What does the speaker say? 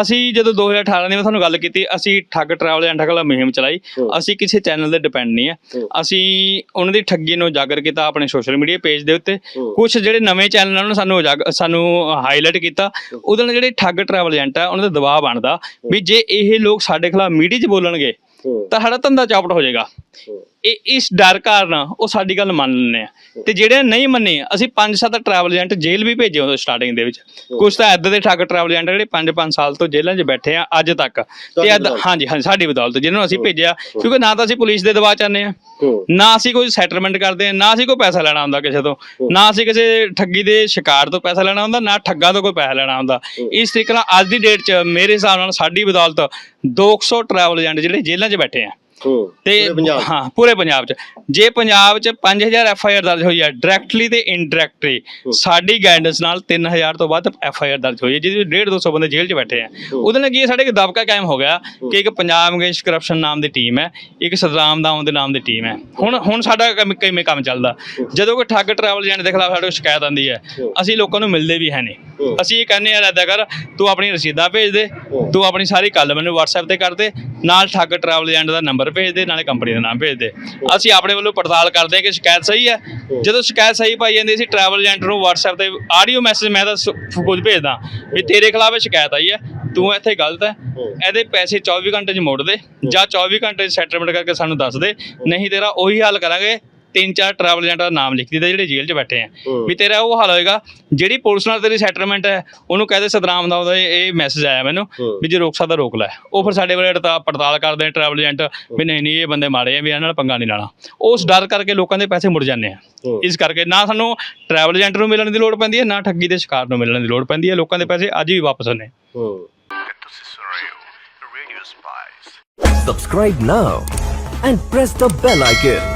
ਅਸੀਂ ਜਦੋਂ 2018 ਦੀ ਮੈਂ ਤੁਹਾਨੂੰ ਗੱਲ ਕੀਤੀ ਅਸੀਂ ਠੱਗ ਟਰੈਵਲ ਏਜੰਟ ਕੋਲ ਮੁਹਿੰਮ ਚਲਾਈ। ਅਸੀਂ ਕਿਸੇ ਚੈਨਲ ਦੇ ਡਿਪੈਂਡ ਨਹੀਂ ਆ। ਅਸੀਂ ਉਹਨਾਂ ਦੀ ਠੱਗੀ ਨੂੰ ਉਜਾਗਰ ਕੀਤਾ ਆਪਣੇ ਸੋਸ਼ਲ ਮੀਡੀਆ ਪੇਜ ਦੇ ਉੱਤੇ। ਕੁਝ ਜਿਹੜੇ ਨਵੇਂ ਚੈਨਲਾਂ ਨੂੰ ਸਾਨੂੰ ਸਾਨੂੰ ਹਾਈਲਾਈਟ ਕੀਤਾ ਉਹਦੇ ਨਾਲ ਜਿਹੜੇ ਠੱਗ ਟਰੈਵਲ ਏਜੰਟ ਆ ਉਹਨਾਂ ਦਾ ਦਬਾਅ ਬਣਦਾ ਵੀ ਜੇ ਇਹ ਲੋਕ ਸਾਡੇ ਖਿਲਾਫ ਮੀਡੀਆ 'ਚ ਬੋਲਣਗੇ ਤਾਂ ਸਾਡਾ ਧੰਦਾ ਚੌਪਟ ਹੋ ਜਾਏਗਾ। ਇਹ ਇਸ ਡਰ ਕਾਰਨ ਉਹ ਸਾਡੀ ਗੱਲ ਮੰਨ ਲੈਂਦੇ ਆ। ਤੇ ਜਿਹੜੇ ਨਹੀਂ ਮੰਨੇ ਅਸੀਂ ਪੰਜ ਸੱਤ ਟਰੈਵਲ ਏਜੰਟ ਜੇਲ੍ਹ ਵੀ ਭੇਜੇ ਉਦੋਂ ਸਟਾਰਟਿੰਗ ਦੇ ਵਿੱਚ। ਕੁਝ ਤਾਂ ਇੱਦਾਂ ਦੇ ਠੱਗ ਟਰੈਵਲ ਏਜੰਟ ਜਿਹੜੇ 5-5 ਸਾਲ ਤੋਂ ਜੇਲ੍ਹਾਂ 'ਚ ਬੈਠੇ ਆ ਅੱਜ ਤੱਕ। ਤੇ। ਹਾਂਜੀ ਹਾਂਜੀ ਸਾਡੀ ਬਦੌਲਤ ਜਿਹਨਾਂ ਨੂੰ ਅਸੀਂ ਭੇਜਿਆ ਕਿਉਂਕਿ ਨਾ ਤਾਂ ਅਸੀਂ ਪੁਲਿਸ ਦੇ ਦਬਾਅ ਚਾਹੁੰਦੇ ਆ। ਹੂੰ। ਨਾ ਅਸੀਂ ਕੋਈ ਸੈਟਲਮੈਂਟ ਕਰਦੇ ਆ ਨਾ ਅਸੀਂ ਕੋਈ ਪੈਸਾ ਲੈਣਾ ਹੁੰਦਾ ਕਿਸੇ ਤੋਂ। ਨਾ ਅਸੀਂ ਕਿਸੇ ਠੱਗੀ ਦੇ ਸ਼ਿਕਾਰ ਤੋਂ ਪੈਸਾ ਲੈਣਾ ਹੁੰਦਾ ਨਾ ਠੱਗਾ ਤੋਂ ਕੋਈ ਪੈਸਾ ਲੈਣਾ ਹੁੰਦਾ। ਇਸ ਤਰੀਕੇ ਨਾਲ ਅੱਜ ਦੀ ਡੇਟ 'ਚ ਮੇਰੇ ਹਿਸਾਬ ਨਾਲ ਸਾਡੀ ਬਦੌਲਤ 200 ਟਰੈਵਲ ਏਜੰਟ ਜਿਹੜੇ ਜੇਲ੍ਹਾਂ 'ਚ ਬੈਠੇ ਆ। ਹੂੰ ਤੇ ਪੂਰੇ ਪੰਜਾਬ 'ਚ। ਹਾਂ ਪੂਰੇ ਪੰਜਾਬ 'ਚ। ਜੇ ਪੰਜਾਬ 'ਚ 5000 ਐਫ ਆਈ ਆਰ ਦਰਜ ਹੋਈ ਹੈ ਡਾਇਰੈਕਟਲੀ ਤੇ ਇਨਡਾਇਰੈਕਟਲੀ ਸਾਡੀ ਗਾਈਡੈਂਸ ਨਾਲ 3000 ਤੋਂ ਵੱਧ ਐਫ ਆਈ ਆਰ ਦਰਜ ਹੋਈ ਹੈ ਜਿਹਦੇ ਵਿੱਚ 1.5 200 ਬੰਦੇ ਜੇਲ੍ਹ 'ਚ ਬੈਠੇ ਆ ਉਹਦੇ ਨਾਲ ਕੀ ਹੈ, ਸਾਡੇ ਇੱਕ ਦਬਕਾ ਕਾਇਮ ਹੋ ਗਿਆ ਕਿ ਇੱਕ ਪੰਜਾਬ ਅਗੇਂਸਟ ਕਰਪਸ਼ਨ ਨਾਮ ਦੀ ਟੀਮ ਹੈ ਇੱਕ ਸਤਰਾਮ ਦਾਮ ਦੇ ਨਾਮ ਦੀ ਟੀਮ ਹੈ। ਹੁਣ ਹੁਣ ਸਾਡਾ ਕੰਮ ਕਿਵੇਂ ਕੰਮ ਚੱਲਦਾ। ਜਦੋਂ ਕੋਈ ਠੱਗ ਟਰੈਵਲ ਏਜੰਟ ਦੇ ਖਿਲਾਫ ਸਾਡੇ ਕੋਲ ਸ਼ਿਕਾਇਤ ਆਉਂਦੀ ਹੈ ਅਸੀਂ ਲੋਕਾਂ ਨੂੰ ਮਿਲਦੇ ਵੀ ਹੈ ਨਹੀਂ। ਅਸੀਂ ਇਹ ਕਹਿੰਦੇ ਆ ਏਦਾਂ ਕਰ ਤੂੰ ਆਪਣੀ ਰਸੀਦਾਂ ਭੇਜ ਦੇ ਤੂੰ ਆਪਣੀ ਸਾਰੀ ਗੱਲ ਮੈਨੂੰ WhatsApp ਤੇ ਕਰ ਦੇ ਨਾਲ ਠੱਗ ਟਰੈਵਲ ਏਜੰਟ ਦਾ ਨੰਬਰ ਭੇਜ ਦੇ, ਨਾਲੇ ਕੰਪਨੀ ਦਾ ਨਾਮ ਭੇਜ ਦੇ। ਅਸੀਂ ਆਪਣੇ ਵੱਲੋਂ ਪੜਤਾਲ ਕਰਦੇ ਹਾਂ ਕਿ ਸ਼ਿਕਾਇਤ ਸਹੀ ਹੈ। ਜਦੋਂ ਸ਼ਿਕਾਇਤ ਸਹੀ ਪਾਈ ਜਾਂਦੀ ਅਸੀਂ ਟਰੈਵਲ ਏਜੰਟ ਨੂੰ WhatsApp ਤੇ ਆਡੀਓ ਮੈਸੇਜ ਮੈਂ ਤਾਂ ਸ- ਕੁਝ ਭੇਜਦਾ ਵੀ ਤੇਰੇ ਖਿਲਾਫ ਇਹ ਸ਼ਿਕਾਇਤ ਆਈ ਹੈ, ਤੂੰ ਇੱਥੇ ਗਲਤ ਹੈ, ਇਹਦੇ ਪੈਸੇ 24 ਘੰਟੇ 'ਚ ਮੋੜ ਦੇ ਜਾਂ 24 ਘੰਟੇ 'ਚ ਸੈਟਲਮੈਂਟ ਕਰਕੇ ਸਾਨੂੰ ਦੱਸ ਦੇ, ਨਹੀਂ ਤੇਰਾ ਉਹੀ ਹੱਲ ਕਰਾਂਗੇ ਤਿੰਨ ਚਾਰ ਟਰੈਵਲ ਏਜੰਟਾਂ ਦਾ ਨਾਮ ਲਿਖ ਦਿੱਤਾ ਜਿਹੜੇ ਜੇਲ੍ਹ 'ਚ ਬੈਠੇ ਆ। ਵੀ ਤੇਰਾ ਉਹ ਹਾਲ ਹੋਏਗਾ ਜਿਹੜੀ ਪੁਲਿਸ ਨਾਲ ਤੇਰੀ ਸੈਟਲਮੈਂਟ ਹੈ ਉਹਨੂੰ ਕਹਦੇ ਸਤਨਾਮ ਦਾ ਉਹਦਾ ਇਹ- ਮੈਸੇਜ ਆਇਆ ਮੈਨੂੰ ਵੀ ਜੇ ਰੋਕ ਸਕਦਾ ਰੋਕ ਲੈ। ਉਹ ਫਿਰ ਸਾਡੇ ਵੱਲ ਅੜਤਾ- ਪੜਤਾਲ ਕਰਦੇ ਆ ਟਰੈਵਲ ਏਜੰਟ ਵੀ ਨਹੀਂ ਨਹੀਂ ਇਹ ਬੰਦੇ ਮਾੜੇ ਆ ਵੀ ਇਹਨਾਂ ਨਾਲ ਪੰਗਾ ਨਹੀਂ ਲੈਣਾ। ਉਸ ਡਰ ਕਰਕੇ ਲੋਕਾਂ ਦੇ ਪੈਸੇ ਮੁੜ ਜਾਂਦੇ ਆ। ਇਸ ਕਰਕੇ ਨਾ ਸਾਨੂੰ ਟਰੈਵਲ ਏਜੰਟ ਨੂੰ ਮਿਲਣ ਦੀ ਲੋੜ ਪੈਂਦੀ ਹੈ ਨਾ ਠੱਗੀ ਦੇ ਸ਼ਿਕਾਰ ਨੂੰ ਮਿਲਣ ਦੀ ਲੋੜ ਪੈਂਦੀ ਹੈ। ਲੋਕਾਂ ਦੇ ਪੈਸੇ ਅੱਜ ਵੀ ਵਾਪਸ ਸਪਾਈਸ Subscribe now and press the bell icon.